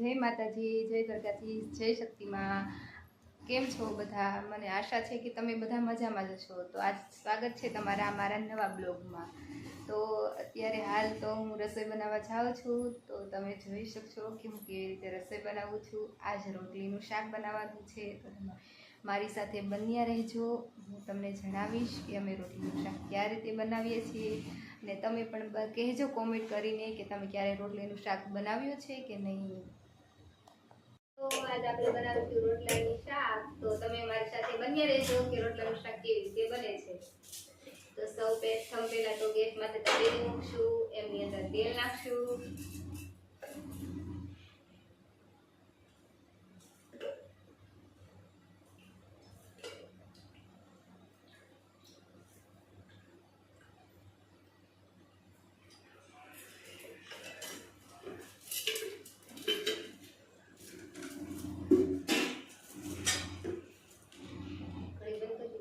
જય માતાજી, જય દુર્ગાજી જય શક્તિમાં. કેમ છો બધા? મને આશા છે કે તમે બધા મજામાં જ છો. તો આજ સ્વાગત છે તમારા મારા નવા બ્લોગમાં. તો અત્યારે હાલ તો હું રસોઈ બનાવવા જાઉં છું. તો તમે જોઈ શકશો કે હું કેવી રીતે રસોઈ બનાવું છું. આજ રોટલીનું શાક બનાવવાનું છે. તો તમે મારી સાથે બન્યા રહેજો. હું તમને જણાવીશ કે અમે રોટલીનું શાક કયા રીતે બનાવીએ છીએ. ને તમે પણ કહેજો કોમેન્ટ કરીને કે તમે ક્યારે રોટલીનું શાક બનાવ્યું છે કે નહીં. તો આજ આપણે બનાવીશું રોટલાની શાક. તો તમે મારી સાથે બન્યા રહેજો કે રોટલાનું શાક કેવી રીતે બને છે. તો સૌ પ્રથમ પહેલા તો ગેસ માટે તપેલી મૂકશું, એમની અંદર તેલ નાખશું કઢાઈ બંધ કરી દો.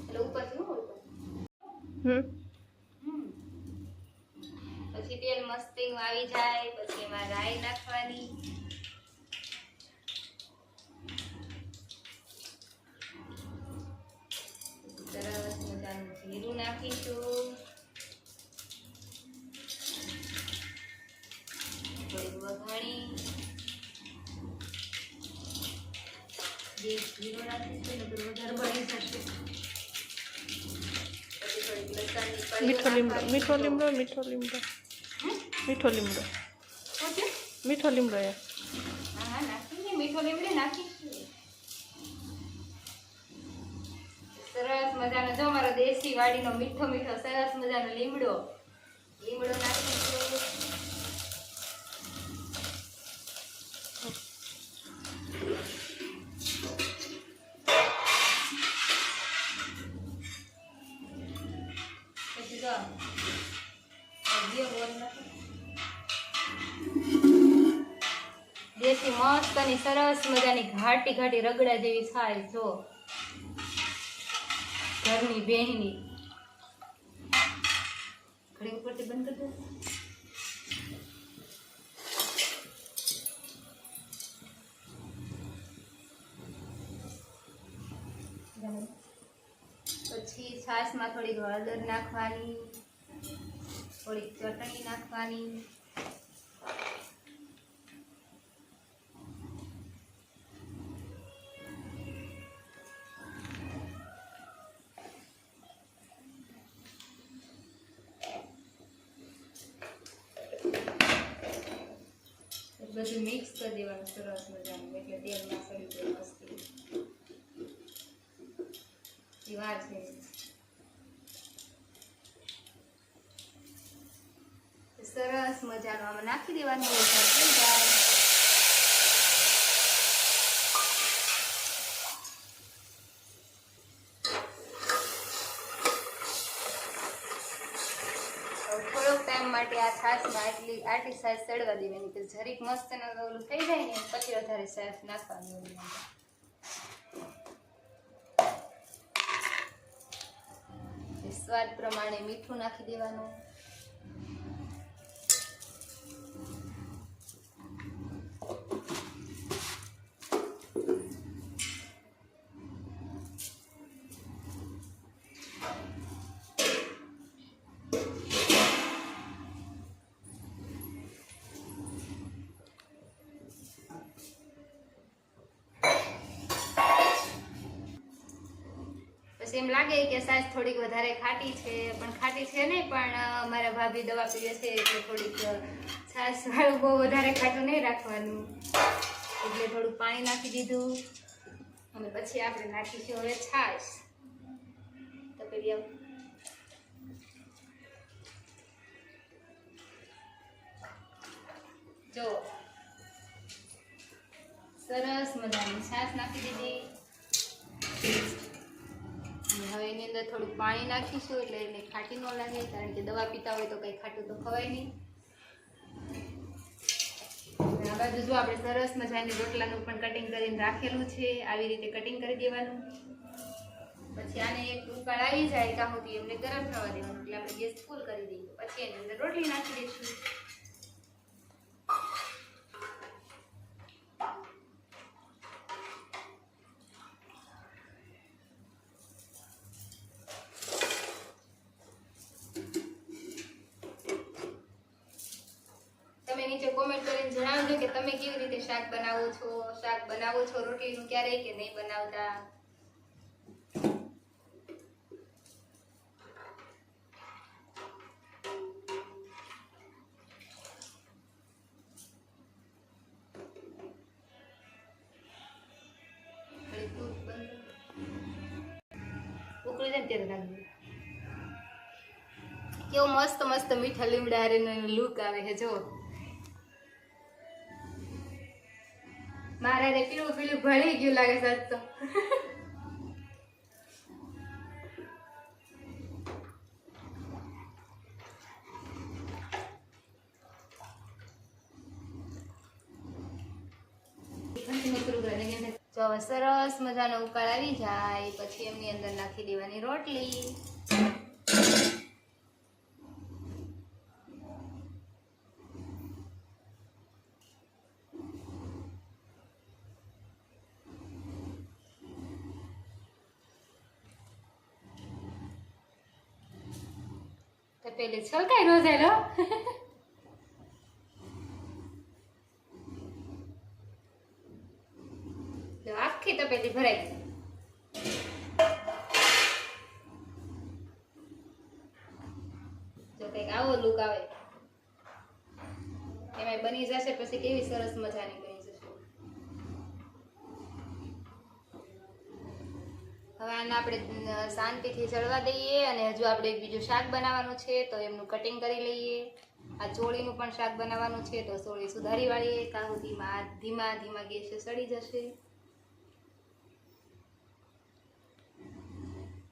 એટલે ઉપરથી હું ઓળખો હમ હમ. પછી તેલ મસ્તી આવી જાય પછી એમાં રાઈ નાખવાની. સરસ મજાનું જીરું નાખીશું થોડીક વઘાણી બે જીરું નાખીશું ને તો વધારે બળી જશે પછી થોડીક લસણની કળી મીઠો લીમડો મીઠો લીમડો મીઠો લીમડો? મીઠો લીમડો? મીઠો લીમડો એ મીઠો લીમડો નાખીશું સરસ મજાનો જો મારો દેશી વાડીનો મીઠો મીઠો સરસ મજાનો લીમડો લીમડો નાખો. દેશી મસ્ત અને સરસ મજાની ઘાટી ઘાટી રગડા જેવી થાય, જો. ઘરની બેહની ઘડી ઉપરથી બંધ કરી દો પછી છાશમાં થોડીક હળદર નાખવાની, થોડીક ચટણી નાખવાની. બધું મિક્સ કરી દેવાનું સરસ મજાનું, એટલે તેલમાં સડી જાય મસ્તી વાર છે સરસ નાખી દેવાનું હોય થઈ જાય થોડોક ટાઈમ માટે આ છાશમાં આટલી આટલી સાઈઝ સડવા દેવાની કે જરીક મસ્ત ઓલું થઈ જાય ને પછી વધારે સાઈઝ નાખવાની હોય સ્વાદ પ્રમાણે મીઠું નાખી દેવાનું. લાગે કે સાસ થોડીક વધારે ખાટી છે, પણ ખાટી છે નહીં, પણ મારા ભાભી દવા પીવે છે એટલે થોડીક છાશ વાળું બહુ વધારે ખાટું નહીં રાખવાનું. એટલે થોડું પાણી નાખી દીધું અને પછી આપણે નાખીશું હવે છાશ. તો પેલી જો, સરસ મજાની છાશ નાખી દીધી. અંદર થોડું પાણી નાખીશું એટલે એને ખાટી ન લાગે, કારણ કે દવા પીતા હોય તો કંઈ ખાટું તો ખવાય નહીં. આ બાજુ જો આપણે સરસ મજાની રોટલાનું પણ કટિંગ કરીને રાખેલું છે, આવી રીતે કટિંગ કરી દેવાનું. પછી આને એક ઉકાળ આવી જાય ત્યાં સુધી એમને ગરમ થવા દેવાનું, એટલે આપણે ગેસ ફૂલ કરી દઈએ. પછી એની અંદર રોટલી નાખી દઈશું. નીચે કોમેન્ટ કરીને જણાવજો કે તમે કેવી રીતે શાક બનાવો છો, શાક બનાવો છો, રોટલીનું ક્યારે કે નહીં બનાવતા? કેવો મસ્ત મસ્ત મીઠા લીમડા હારેનો લુક આવે છે જો પીળું પીળું ભળી ગયું લાગે સાચ તો. સરસ મજાનો ઉકાળ આવી જાય, પછી એમની અંદર નાખી દેવાની રોટલી. પેલે છલકાઈ નો જાય લો જો આખી તપેલી ભરાઈ જો કંઈક આવો લુક આવે. એમાં બની જશે, પછી કેવી સરસ મજાની બની જશે હવે આપણે શાંતિથી ચડવા દઈએ અને હજુ આપણે બીજું શાક બનાવવાનું છે, તો એમનું કટિંગ કરી લઈએ. આ ચોળીનું પણ શાક બનાવવાનું છે, તો ચોળી સુધારી વાળીએ, ત્યાં સુધીમાં ધીમા ધીમા ગેસે સડી જશે.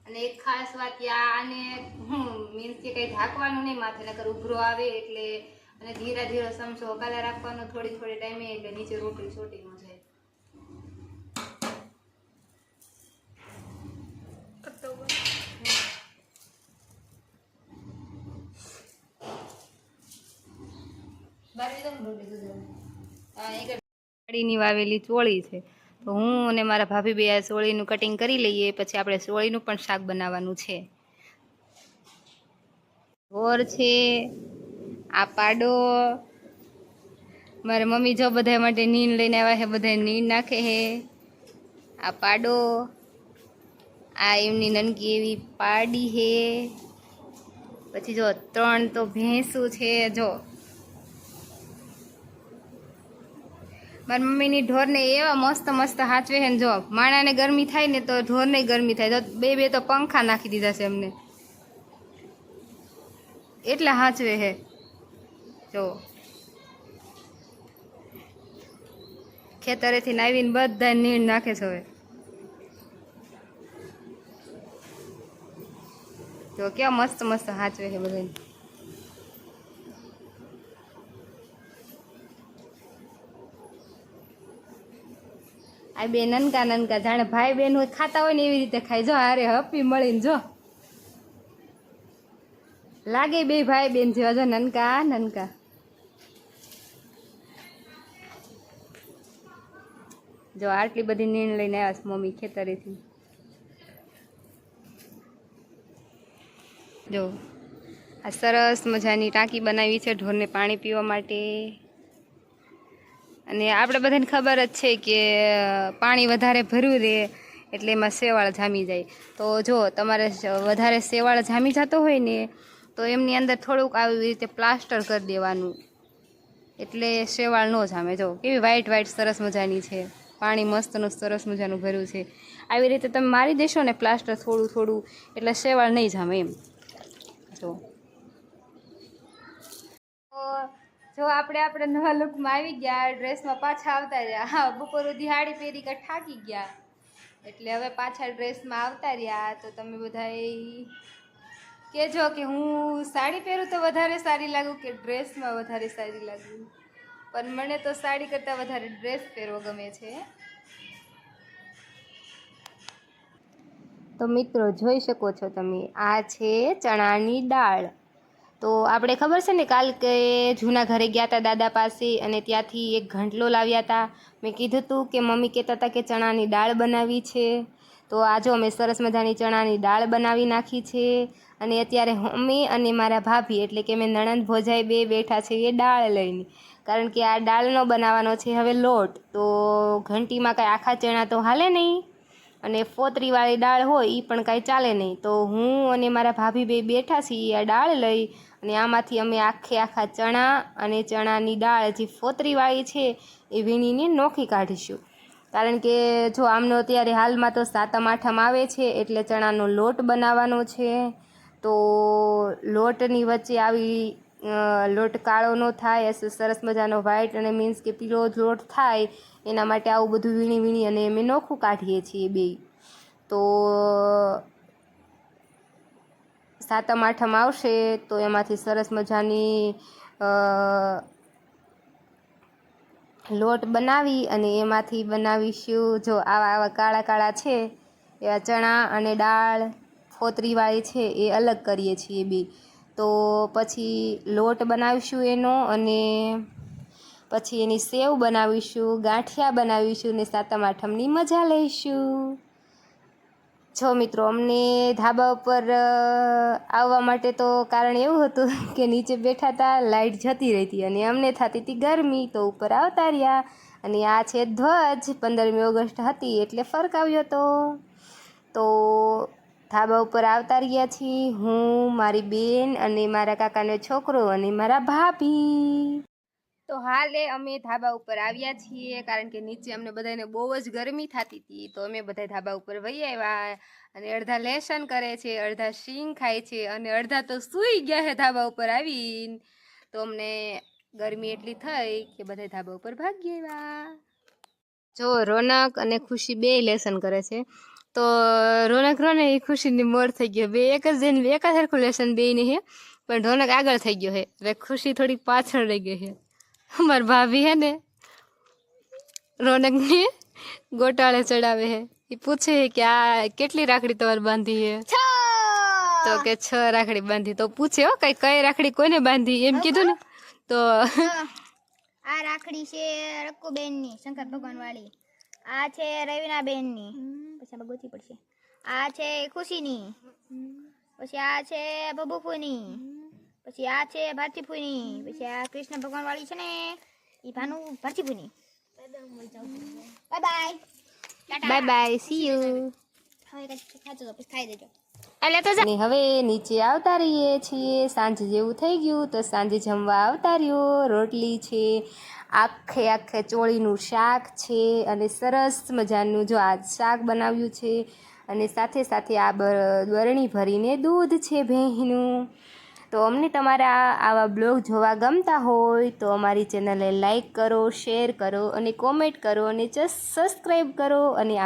અને એક ખાસ વાત આને હું મીન્સ કે કંઈ ઢાંકવાનું નહીં, માથે નકર ઉભરો આવે એટલે, અને ધીરે ધીરે સમજો હકાલા રાખવાનો થોડી થોડી ટાઈમે, એટલે નીચે રોટલી ચોટી ન જાય. વાડીની વાવેલી ચોળી છે. તો હું અને મારા ભાભી બે આ ચોળીનું કટિંગ કરી લઈએ, પછી આપણે ચોળીનું પણ શાક બનાવવાનું છે. ઢોર છે, આ પાડો. મારા મમ્મી જો બધા માટે નીન લઈને આવ્યા છે બધા નીન નાખે છે. આ પાડો. આ એમની નનકી એવી પાડી છે. પછી જો ત્રણ તો ભેંસું છે, જો. મારી મમ્મીની ઢોરને એવા મસ્ત મસ્ત હાચવે છે ને જો, માણાને ગરમી થાય ને તો ઢોરને ગરમી થાય. તો બે બે તો પંખા નાખી દીધા છે એમને. એટલા હાચવે છે. જો. ખેતરેથી આવીને બધા નીણ નાખે છે હવે. જો, કેવા મસ્ત મસ્ત હાચવે છે બધાને આ બે નનકા નનકા જાણે ભાઈ બહેન હોય, ખાતા હોય ને એવી રીતે ખાય. જો અરે હપી મળીને જો. લાગે બે ભાઈ બેન જેવા, જો નનકા નનકા. જો આટલી બધી નીણ લઈને આવ્યા છે મમ્મી ખેતરેથી. જો, આ સરસ મજાની ટાંકી બનાવી છે ઢોરને પાણી પીવા માટે. અને આપણે બધાને ખબર જ છે કે પાણી વધારે ભર્યું રહે એટલે એમાં શેવાળ જામી જાય. તો જો, તમારે વધારે શેવાળ જામી જતો હોય ને, તો એમની અંદર થોડુંક આવી રીતે પ્લાસ્ટર કરી દેવાનું. એટલે શેવાળ ન જામે. જો, કેવી વ્હાઈટ વ્હાઈટ સરસ મજાની છે. પાણી મસ્તનું, સરસ મજાનું ભર્યું છે. આવી રીતે તમે મારી દેશો ને, પ્લાસ્ટર થોડું થોડું, એટલે શેવાળ નહીં જામે એમ. જો. જો આપણે આપણે નવા લુકમાં આવી ગયા ડ્રેસમાં પાછા આવતા રહ્યા. હા, બપોર સુધી પહેરી કે થાકી ગયા. એટલે હવે પાછા ડ્રેસમાં આવતા રહ્યા. તો તમે બધા કહેજો કે હું સાડી પહેરું તો વધારે સારી લાગું કે ડ્રેસમાં વધારે સારી લાગું? પણ મને તો સાડી કરતાં વધારે ડ્રેસ પહેરવો ગમે છે. તો મિત્રો, જોઈ શકો છો તમે, આ છે ચણાની દાળ. તો આપણે ખબર છે ને, કાલ કે જૂના ઘરે ગયા હતા દાદા પાસે અને ત્યાંથી એક ઘંટલો લાવ્યા હતા મેં કીધું હતું કે મમ્મી કહેતા હતા કે ચણાની દાળ બનાવી છે. તો આજો અમે સરસ મજાની ચણાની દાળ બનાવી નાખી છે અને અત્યારે મમ્મી અને મારા ભાભી, એટલે કે મેં નણંદ ભોજાઈ બે બેઠા છે એ દાળ લઈને. કારણ કે આ દાળનો બનાવવાનો છે હવે લોટ. તો ઘંટીમાં કાંઈ આખા ચણા તો હાલે નહીં? અને ફોતરીવાળી દાળ હોય એ પણ કાંઈ ચાલે નહીં. તો હું અને મારા ભાભી બે બેઠા છીએ આ દાળ લઈ અને આમાંથી અમે આખે આખા ચણા અને ચણાની દાળ જે ફોતરીવાળી છે એ વીણીને નોખી કાઢીશું. કારણ કે જો આમનો અત્યારે હાલમાં તો સાતમ આઠમ આવે છે એટલે ચણાનો લોટ બનાવવાનો છે. તો લોટની વચ્ચે આવી લોટ કાળો ન થાય સરસ મજાનો વ્હાઈટ અને મીન્સ કે પીળો લોટ થાય એના માટે આવું બધું વીણી વીણી અને અમે નોખું કાઢીએ છીએ બે. તો સાતમ, આઠમ આવશે તો એમાંથી સરસ મજાની લોટ બનાવી અને એમાંથી બનાવીશું જો આવા આવા કાળા કાળા છે, એવા ચણા અને દાળ ફોતરીવાળી છે એ અલગ કરીએ છીએ બે. તો પછી લોટ બનાવીશું એનો અને પછી એની સેવ બનાવીશું, ગાંઠિયા બનાવીશું ને સાતમ આઠમની મજા લઈશું. જો મિત્રો, અમને ધાબા ઉપર આવવા માટે તો કારણ એવું હતું કે નીચે બેઠા હતા લાઇટ જતી રહેતી અને અમને થતી હતી ગરમી. તો ઉપર આવતા રહ્યા અને આ છે ધ્વજ. પંદરમી ઓગસ્ટ હતી એટલે ફરક આવ્યો હતો. તો ધાબા ઉપર આવતા રહ્યા છીએ હું, મારી બેન અને મારા કાકાનો છોકરો અને મારા ભાભી. તો હાલે અમે ધાબા ઉપર આવ્યા છીએ, કારણ કે નીચે અમને બધાને બહુ જ ગરમી થતી હતી, તો અમે બધા ધાબા ઉપર વહી આવ્યા અને અડધા લેસન કરે છે, અડધા શીંગ ખાય છે અને અડધા તો સૂઈ ગયા છે ધાબા ઉપર આવીને. તો અમને ગરમી એટલી થઈ કે બધા ધાબા ઉપર ભાગી આવ્યા. જો રોનક અને ખુશી બે લેસન કરે છે. તો રોનક રોને એ ખુશીની મોર થઈ ગયો. બે એક જ જઈને એક જ સરખું લેસન બે હે, પણ રોનક આગળ થઈ ગયો છે એટલે ખુશી થોડીક પાછળ રહી ગઈ છે અમારી ભાભી હે ને રોનકને ગોટાળે ચડાવે હે. એ પૂછે હે કે આ કેટલી રાખડી તમારે બાંધી હે? તો કે છ રાખડી બાંધી. તો પૂછે હો કઈ કઈ રાખડી કોને બાંધી? એમ કીધું ને. તો આ રાખડી છે રક્કુબેનની શંકર ભગવાન વાળી આ છે રવિના બેનની પછી ગોતી પડશે. આ છે ખુશી ની પછી આ છે બબુફુ ની પછી આ છે ભારતીફુ ની પછી આ કૃષ્ણ ભગવાન વાળી છે ને એ ભાનુ ભારતીફુ ની bye bye bye bye see you હવે તો પછી ખાઈ દેજો. હવે નીચે આવતા રહીએ છીએ. સાંજ જેવું થઈ ગયું તો સાંજે જમવા આવતા રહ્યો. રોટલી છે આખે આખે ચોળીનું શાક છે અને સરસ મજાનું જો આ શાક બનાવ્યું છે. અને સાથે સાથે આ બરણી ભરીને દૂધ છે ભેંસનું. તો અમને તમારા આવા બ્લોગ જોવા ગમતા હોય તો અમારી ચેનલને લાઈક કરો, શેર કરો અને કોમેન્ટ કરો અને સબસ્ક્રાઈબ કરો અને